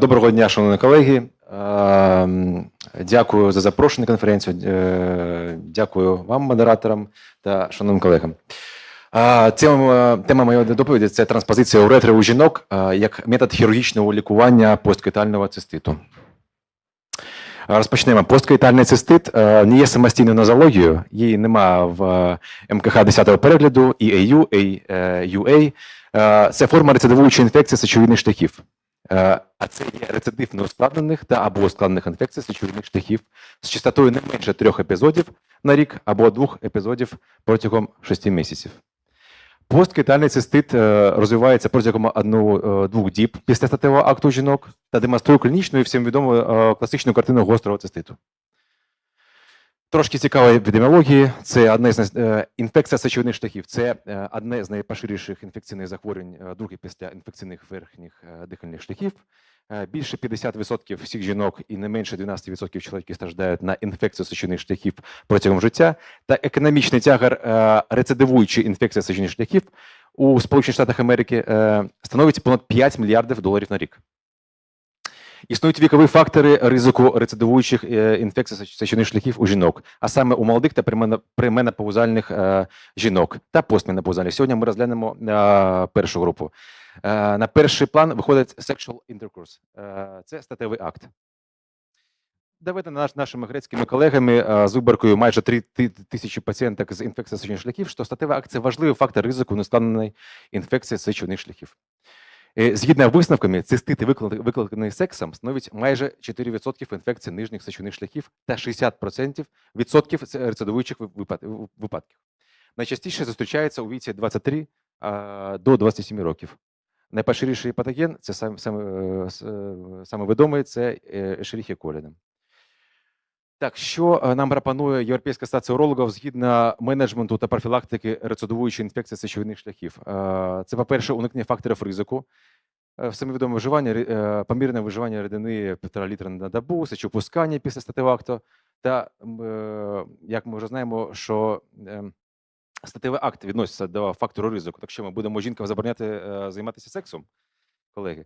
Доброго дня, шановні колеги. Е, Дякую за запрошення на конференцію. Е, Дякую вам, модераторам та шановним колегам. Е, Тема, тема моєї доповіді це транспозиція уретри у жінок е, як метод хірургічного лікування посткоїтального циститу. Розпочнемо. Посткоїтальний цистит не є самостійною нозологією, її нема в МКХ 10-го перегляду, EAU, AUA. Це форма рецидивуючої інфекції сечовидних шляхів. Е, А це є рецидив неускладнених та або ускладнених інфекцій сечовидних шляхів з частотою не менше трьох епізодів на рік або двох епізодів протягом шести місяців. Посткитальний цистит е, розвивається протягом одну-двох діб після статевого акту жінок та демонструє клінічну і всім відому е, класичну картину гострого циститу. Трошки цікавої епідеміології. Це одне з е, інфекція сечовидних шляхів. Це е, одне з найпоширіших інфекційних захворювань, е, друге після інфекційних верхніх е, дихальних шляхів. Е, Більше 50% всіх жінок і не менше 12% чоловіків страждають на інфекцію сечовидних шляхів протягом життя. Та економічний тягар е, рецидивуючої інфекції сечовидних шляхів у Сполучених Штатах Америки е, становить понад 5 мільярдів доларів на рік. Існують вікові фактори ризику рецидивуючих е, інфекцій сеч- шляхів у жінок, а саме у молодих та пременопаузальних е, жінок та постменопаузальних. Сьогодні ми розглянемо е, першу групу. На перший план виходить sexual intercourse. Це статевий акт. Давайте наш, нашими грецькими колегами з виборкою майже 3 тисячі пацієнток з інфекцією сечовидних шляхів, що статевий акт це важливий фактор ризику нестаненої інфекції сечовидних шляхів. Е, Згідно висновками, цистити, виклик- викликані сексом, становить майже 4% інфекцій нижніх сечовидних шляхів та 60% відсотків рецидивуючих випадків. Найчастіше зустрічається у віці 23 до 27 років. Найпоширіший патоген це сам, саме, е, с- е, саме відомий це Ешеріхія coli. Так, що е, нам пропонує Європейська асоціація урологів згідно менеджменту та профілактики рецидивуючої інфекції сечовидних шляхів? Е, Це, по-перше, уникнення факторів ризику. Е, Самі відоме виживання, помірне виживання рідини 1,5 літра на добу, сечопускання після статевого акту. Та, як ми вже знаємо, що статевий акт відноситься до фактору ризику. Так що ми будемо жінкам забороняти займатися сексом, колеги.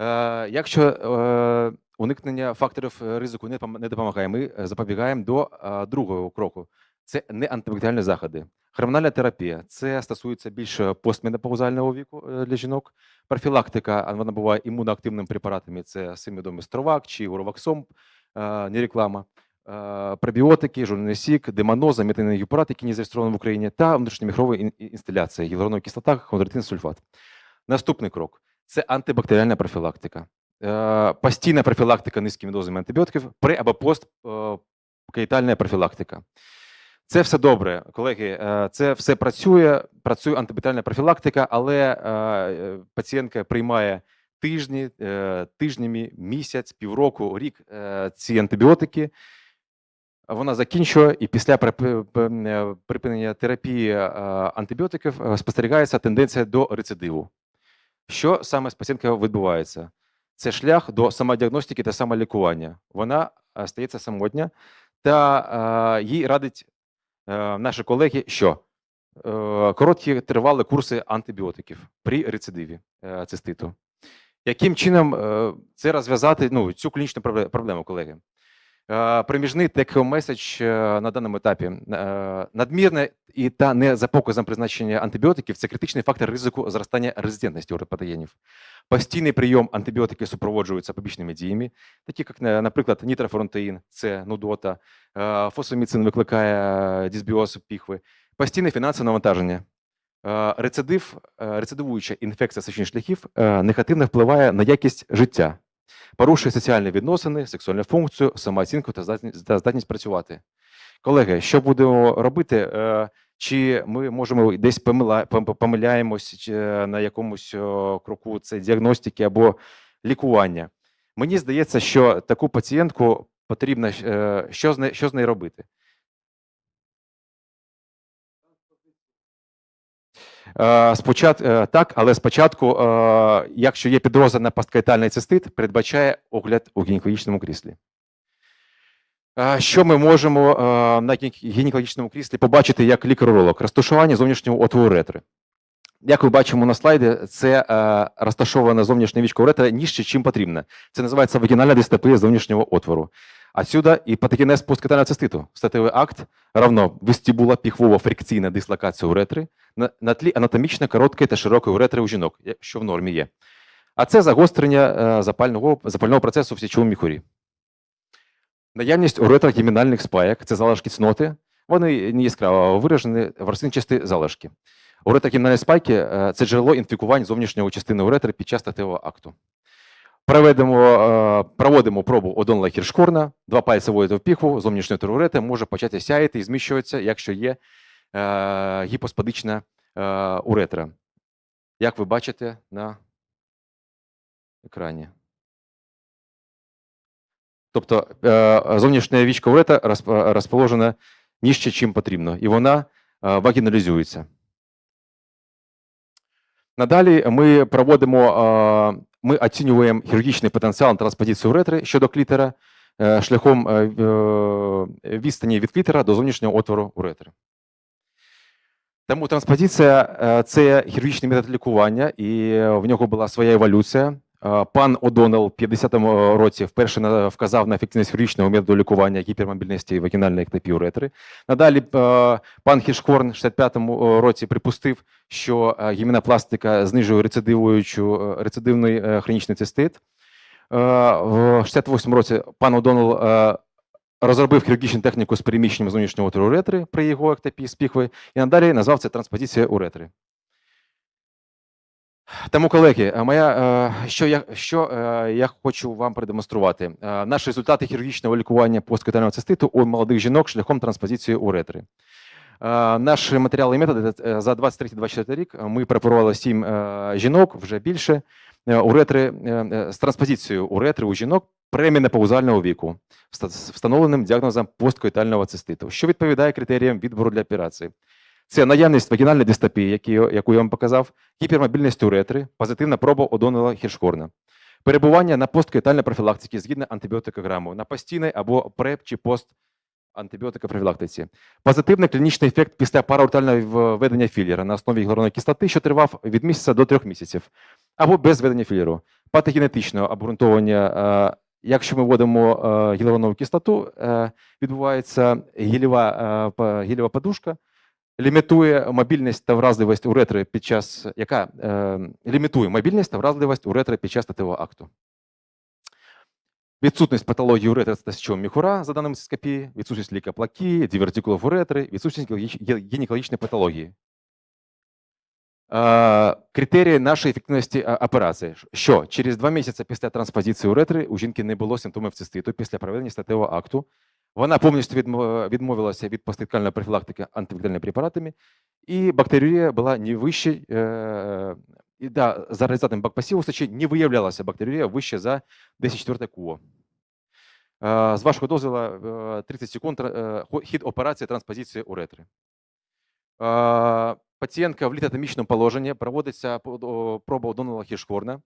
Е, Якщо е, уникнення факторів е, ризику не допомагає, ми запобігаємо до другого кроку. Це не антибактеріальні заходи. Гормональна терапія це стосується більше постменопаузального віку для жінок. Профілактика вона буває імуноактивними препаратами. Це всім стровак чи уроваксом, не реклама. Пробіотики, журнальний сік, демоноза, метинний гіпарат, які не зареєстровані в Україні, та внутрішньоміхрова ін- ін- інстиляція, гіалуронова кислота, хондроїтин, сульфат. Наступний крок це антибактеріальна профілактика. Е, Постійна профілактика низькими дозами антибіотиків, при або посткаїтальна профілактика. Це все добре, колеги. е, Це все працює. Працює антибактеріальна профілактика, але е, е, пацієнтка приймає тижні, е, тижнями, місяць, півроку, рік е, ці антибіотики. Вона закінчує, і після е, припинення терапії е, антибіотиків е, спостерігається тенденція до рецидиву. Що саме з пацієнткою відбувається? Це шлях до самодіагностики та самолікування. Вона е, стається самотня, та е, їй радить е, наші колеги, що короткі тривали курси антибіотиків при рецидиві циститу. Яким чином це розв'язати ну, цю клінічну проблему, колеги? Е, Проміжний take меседж на даному етапі. Е, Надмірне і та не за показом призначення антибіотиків це критичний фактор ризику зростання резистентності у патогенів. Постійний прийом антибіотиків супроводжується побічними діями, такі як, наприклад, нітрофоронтеїн, це нудота, е, фосфоміцин викликає е, дисбіоз піхви, постійне фінансове навантаження. Е, Рецидив, е, рецидивуюча інфекція сечовидних шляхів е, негативно впливає на якість життя, порушує соціальні відносини, сексуальну функцію, самооцінку та здатність, працювати. Колеги, що будемо робити? Е, Чи ми можемо десь помиляємось е, на якомусь кроку це діагностики або лікування? Мені здається, що таку пацієнтку потрібно е, що з нею робити? Е, Спочатку так, але спочатку, е, якщо є підозра на посткаїтальний цистит, передбачає огляд у гінекологічному кріслі. Е, Що ми можемо е, на гіне- гінекологічному кріслі побачити як лікар-уролог? Розташування зовнішнього отвору ретри. Як ви бачимо на слайді, це е, розташована зовнішня вічка уретра нижче, чим потрібно. Це називається вагінальна дистопія зовнішнього отвору. Отсюда і патогенез посткатального циститу. Статевий акт равно вестибула піхвова фрикційна дислокація уретри на, на тлі анатомічно короткої та широкої уретри у жінок, що в нормі є. А це загострення е, запального, запального процесу в січовому міхурі. Наявність уретрогімінальних спаяк це залишки цноти. Вони не яскраво виражені в рослинчасті залишки. Уретрогімінальні спайки е, це джерело інфікувань зовнішньої частини уретри під час статевого акту. Проведемо, е, проводимо пробу одонла хіршкорна, два пальці вводите в піхву, зовнішньої урети може почати сяяти і зміщуватися, якщо є е, гіпоспадична е, уретра. Як ви бачите на екрані. Тобто зовнішня вічка урета розположена нижче, чим потрібно, і вона вагіналізується. Надалі ми проводимо, е, ми оцінюємо хірургічний потенціал на транспозиції уретри щодо клітера е, шляхом е, відстані від клітера до зовнішнього отвору уретри. Тому транспозиція це хірургічний метод лікування, і в нього була своя еволюція. Е, Пан О'Доннелл в 50-му році вперше вказав на ефективність хірургічного методу лікування гіпермобільності вагінальної ектопії уретри. Надалі е, пан Хішхорн в 65-му році припустив, що е, гіменопластика знижує рецидивуючу, е, рецидивний е, хронічний цистит. Е, В 68-му році пан О'Доннелл е, розробив хірургічну техніку з переміщенням зовнішнього отвору уретри при його ектопії з піхви, і надалі назвав це транспозиція уретри. Тому, колеги, е, моя, е, що, я, що е, я хочу вам продемонструвати. Наші результати хірургічного лікування посткатального циститу у молодих жінок шляхом транспозиції уретри. Наші матеріали і методи за 23-24 рік ми препарували 7 е, жінок, вже більше, уретри, з транспозицією уретри у жінок премінопаузального віку, вста- встановленим діагнозом посткоїтального циститу, що відповідає критеріям відбору для операції. Це наявність вагінальної дистопії, яку я вам показав, гіпермобільність уретри, позитивна проба Одонела Хіршкорна, перебування на посткоїтальній профілактиці згідно антибіотикограму, на постійній або преп чи пост антибіотикопрофілактиці. Позитивний клінічний ефект після параортального введення філера на основі гіалуронової кислоти, що тривав від місяця до трьох місяців, або без введення філеру. Патогенетичного обґрунтовування, е, якщо ми вводимо е, гіалуронову кислоту, е, відбувається гілєва подушка, лімітує мобільність та вразливість уретри під час, яка е, лімітує мобільність та вразливість уретри під час статевого акту. Відсутність патології уретри та січового міхура за даними цископії, відсутність лікоплакі, дивертикулов уретри, відсутність гінекологічної патології. Е, Критерії нашої ефективності е, операції. Що через два місяці після транспозиції уретри у жінки не було симптомів циститу після проведення статевого акту. Вона повністю відмо- відмовилася від постекальної профілактики антибактеріальними препаратами, і бактерія була не вище, е, і да, за результатами бакпасіву сечі не виявлялася бактерія вище за 10-4 КУО. Е, З вашого дозволу, е, 30 секунд е, хо- хід операції транспозиції уретри. Пацієнтка в літотомічному положенні проводиться проба Донала Хішхорна е,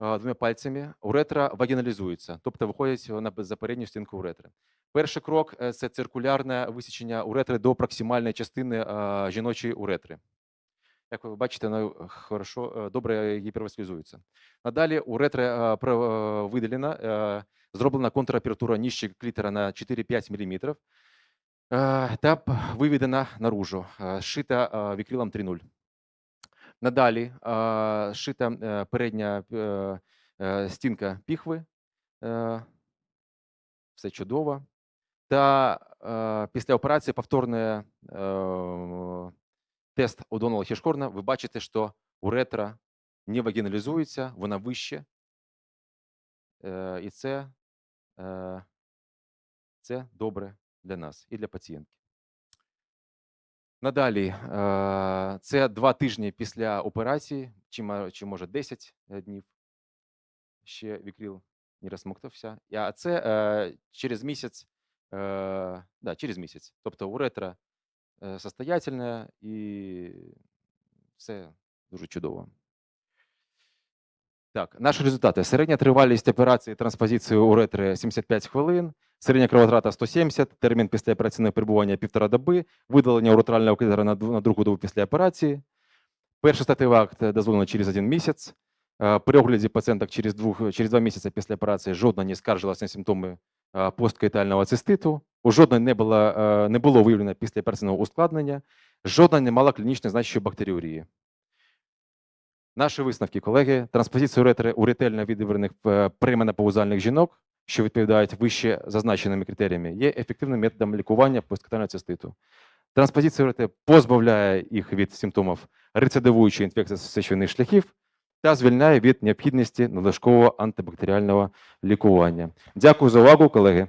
двома пальцями. Уретра вагіналізується, тобто виходить на б- за передню стінку уретри. Перший крок е, це циркулярне висічення уретри до проксимальної частини е, жіночої уретри. Як ви бачите, вона хорошо, е, добре гіперваскулізується. Надалі уретра е, е, видалена, е, зроблена контрапература нижче клітера на 4-5 мм е, та виведена наружу, е, шита е, вікрилом 3.0. Надалі шита е, передня е, е, стінка піхви. Все чудово. Та після операції повторний е, тест Одонала Хішкорна, ви бачите, що уретра не вагіналізується, вона вище. І це, це добре для нас і для пацієнтки. Надалі, е, це два тижні після операції, чи, може 10 днів. Ще вікріл не розсмоктався. А це е, через місяць, е, да, через місяць. Тобто уретра е, состоятельна і все дуже чудово. Так, наші результати. Середня тривалість операції транспозиції уретри 75 хвилин, середня кровотрата 170, термін післяопераційного перебування півтора доби, видалення уретрального клітера на, другу добу після операції. Перший статевий акт дозволено через один місяць. При огляді пацієнток через, через два місяці після операції жодна не скаржилася на симптоми посткоїтального циститу, у жодної не було, не було виявлено післяопераційного ускладнення, жодна не мала клінічної значущої бактеріурії. Наші висновки, колеги, транспозиція уретри у ретельно відібраних е, пременопаузальних жінок, що відповідають вище зазначеними критеріями, є ефективним методом лікування посткатального циститу. Транспозиція РТ позбавляє їх від симптомів рецидивуючої інфекції сечових шляхів та звільняє від необхідності надлишкового антибактеріального лікування. Дякую за увагу, колеги.